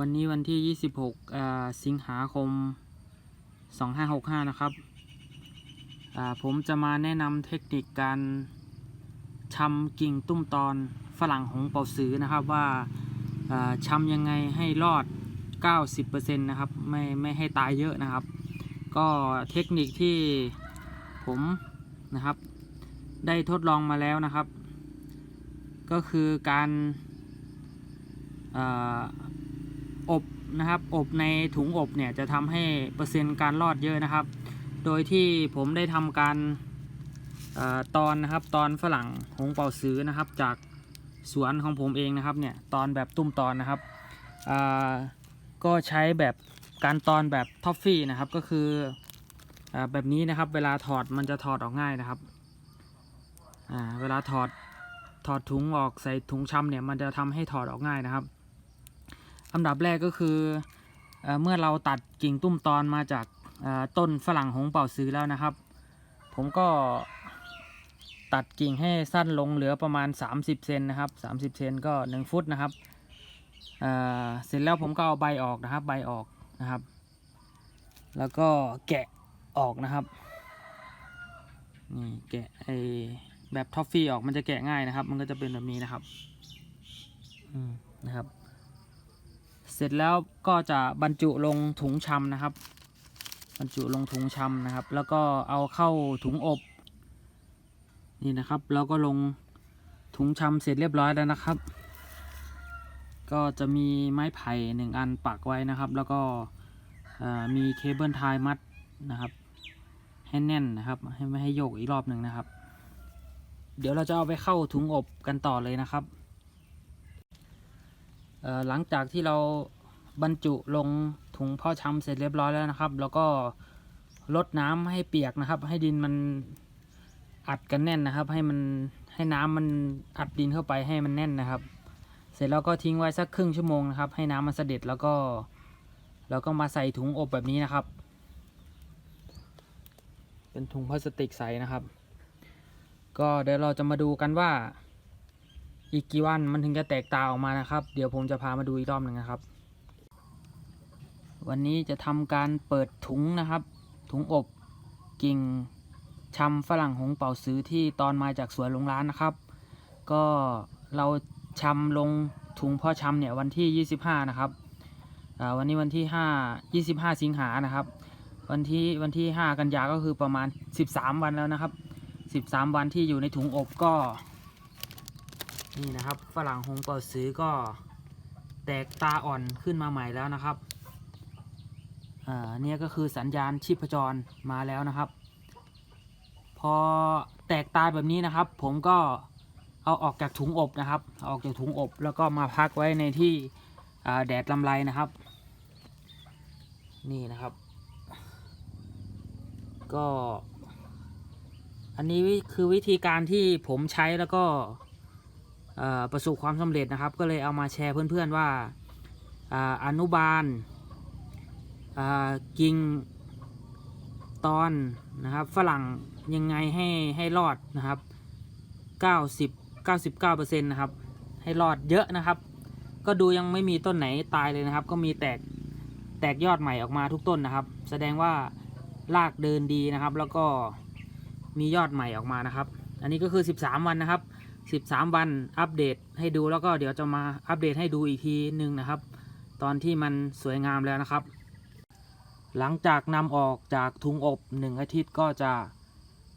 วันนี้วันที่ 26 สิงหาคม 2565 นะครับอ่าผมจะมาแนะนำเทคนิคการชำกิ่งตุ้มตอนฝรั่งหงเป่าซื้อนะครับว่าอ่าชำยังไงให้รอด 90%นะครับไม่ไม่ให้ตายเยอะนะครับ ก็เทคนิคที่ผมนะครับได้ทดลองมาแล้วนะครับ ก็คือการ อบนะครับ อบในถุงอบเนี่ยจะทำให้เปอร์เซ็นต์การรอดเยอะนะครับ โดยที่ผมได้ทำการอตอนนะครับตอนฝรั่งหงเป่าซื้อนะครับ จากสวนของผมเองนะครับเนี่ยตอนแบบตุ้มตอนนะครับก็ใช้แบบการตอนแบบท็อฟฟี่นะครับก็คืออแบบนี้นะครับเวลาถอดมันจะถอดออกง่ายนะครับเวลาถอดถอดถุงออกใส่ถุงชำเนี่ยมันจะทำให้ถอดออกง่ายนะครับ อันดับแรกก็คือเอเมื่อเราตัดกิ่งตุ้มตอนมาจากต้นฝรั่งหงเป่าซื้อแล้วนะครับ ผมก็ตัดกิ่งให้สั้นลงเหลือประมาณ 30เซนนะครับ 30เซนก็ 1 ฟุตนะครับเเสร็จแล้วผมก็เอาใบออกนะครับ ใบออกนะครับ แล้วก็แกะออกนะครับนี่แกะไอแบบทอฟฟี่ออกมันจะแกะง่ายนะครับ มันก็จะเป็นแบบนี้นะครับ อืมนะครับ เสร็จแล้วก็จะบรรจุลงถุงชำนะครับ บรรจุลงถุงชำนะครับ แล้วก็เอาเข้าถุงอบนี่นะครับ แล้วก็ลงถุงชำเสร็จเรียบร้อยแล้วนะครับ ก็จะมีไม้ไผ่หนึ่งอันปักไว้นะครับ แล้วก็มีเคเบิลไทยมัดนะครับให้แน่นนะครับ ให้ไม่ให้โยกอีกรอบหนึ่งนะครับ เดี๋ยวเราจะเอาไปเข้าถุงอบกันต่อเลยนะครับ หลังจากที่เราบรรจุลงถุงพาะชำเสร็จเรียบร้อยแล้วนะครับ แล้วก็ลดน้ำให้เปียกนะครับ ให้ดินมันอัดกันแน่นนะครับ ให้มันให้น้ำมันอัดดินเข้าไปให้มันแน่นนะครับ เสร็จแล้วก็ทิ้งไว้สักครึ่งชั่วโมงนะครับ ให้น้ำมันเสด็จแล้วก็แล้วก็มาใส่ถุงอบแบบนี้นะครับ เป็นถุงพลาสติกใสนะครับ ก็เดี๋ยวเราจะมาดูกันว่า อีกกี่วันมันถึงจะแตกตาออกมานะครับ เดี๋ยวผมจะพามาดูอีกรอบหนึ่งนะครับ วันนี้จะทำการเปิดถุงนะครับ ถุงอบกิ่งชำฝรั่งหงเป่าซื้อที่ตอนมาจากสวนลงร้านนะครับ ก็เราชำลงถุงเพ่อชำเนี่ยวันที่ 25 นะครับวันนี้วันที่ 5 25 สิงหานะครับ วันที่วันที่ 5 กันยาก็คือประมาณ 13 วันแล้วนะครับ 13 วันที่อยู่ในถุงอบก็ นี่นะครับฝรั่งหงเป่าซื้อก็แตกตาอ่อนขึ้นมาใหม่แล้วนะครับอ่าเนี่ยก็คือสัญญาณชีพจรมาแล้วนะครับ พอแตกตาแบบนี้นะครับ ผมก็เอาออกจากถุงอบนะครับ อออกจากถุงอบแล้วก็มาพักไว้ในที่แดดลำไรนะครับ นี่นะครับ ก็ อันนี้คือวิธีการที่ผมใช้แล้วก็ ประสบความสำเร็จนะครับ ก็เลยเอามาแชร์เพื่อนๆว่าอาอนุบาลกิ่งตอนนะครับฝรั่งยังไงให้ให้รอดนะครับ 90 99%นะครับให้รอดเยอะนะครับ ก็ดูยังไม่มีต้นไหนตายเลยนะครับ ก็มีแตกแตกยอดใหม่ออกมาทุกต้นนะครับ แสดงว่ารากเดินดีนะครับ แล้วก็มียอดใหม่ออกมานะครับ อันนี้ก็คือ 13 วันนะครับ 13 วันอัปเดตให้ดูแล้วก็เดี๋ยวจะมาอัปเดตให้ดูอีกทีหนึ่งนะครับ ตอนที่มันสวยงามแล้วนะครับ หลังจากนำออกจากถุงอบหนึ่งอาทิตย์ก็จะ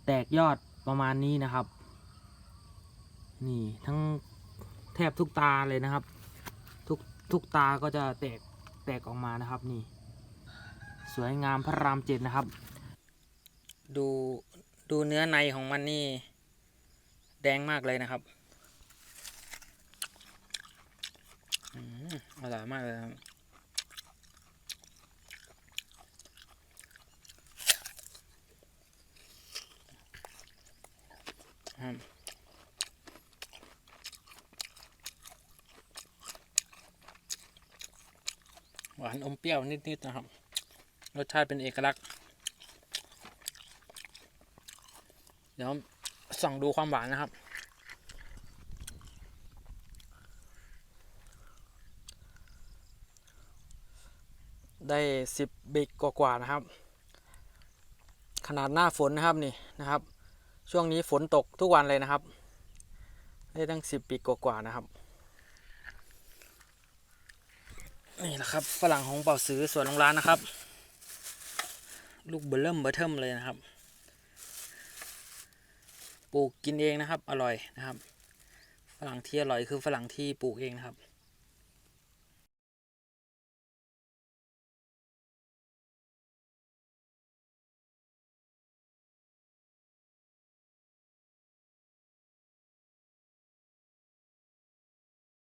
แตกยอดประมาณนี้นะครับ นี่ทั้งแทบทุกตาเลยนะครับ ทุกทุกตาก็จะแตกแตกออกมานะครับนี่ สวยงามพระรามเจ็ดนะครับ ดูดูเนื้อในของมันนี่ แดงมากเลยนะครับอร่อยมากเลยครับหวานอมเปรี้ยวนิด ๆ นะครับ รสชาติเป็นเอกลักษณ์ เดี๋ยว ส่องดูความหวานนะครับ ได้สิบบิกกว่าๆนะครับ ขนาดหน้าฝนนะครับนี่นะครับ ช่วงนี้ฝนตกทุกวันเลยนะครับ ได้ตั้งสิบปีกว่าๆนะครับนี่แหละครับฝรั่งของเป่าซื้อสวนโรงร้านนะครับ ลูกเบลเริ่มเบอร์เทิมเลยนะครับ ปลูกกินเองนะครับ อร่อยนะครับ ฝรั่งที่อร่อยคือฝรั่งที่ปลูกเองนะครับ